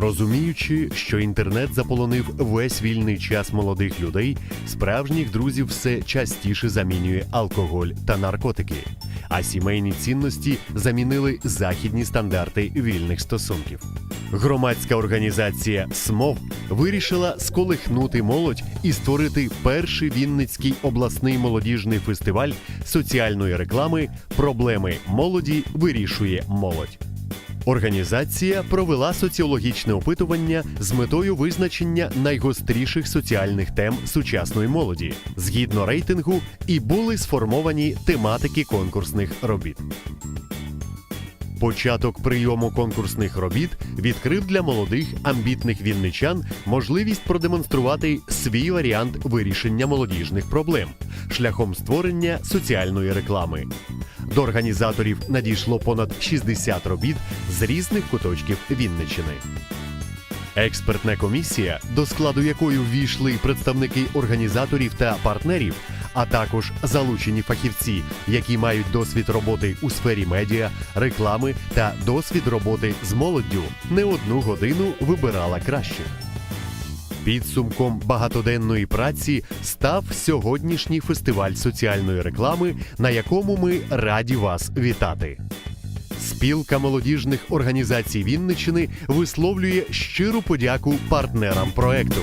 Розуміючи, що інтернет заполонив весь вільний час молодих людей, справжніх друзів все частіше замінює алкоголь та наркотики, а сімейні цінності замінили західні стандарти вільних стосунків. Громадська організація СМОВ вирішила сколихнути молодь і створити перший Вінницький обласний молодіжний фестиваль соціальної реклами Проблеми молоді вирішує молодь. Організація провела соціологічне опитування з метою визначення найгостріших соціальних тем сучасної молоді згідно рейтингу, і були сформовані тематики конкурсних робіт. Початок прийому конкурсних робіт відкрив для молодих амбітних вінничан можливість продемонструвати свій варіант вирішення молодіжних проблем шляхом створення соціальної реклами. До організаторів надійшло понад 60 робіт з різних куточків Вінничини. Експертна комісія, до складу якої ввійшли представники організаторів та партнерів, а також залучені фахівці, які мають досвід роботи у сфері медіа, реклами та досвід роботи з молоддю, не одну годину вибирала кращих. Підсумком багатоденної праці став сьогоднішній фестиваль соціальної реклами, на якому ми раді вас вітати. Спілка молодіжних організацій Вінничини висловлює щиру подяку партнерам проекту.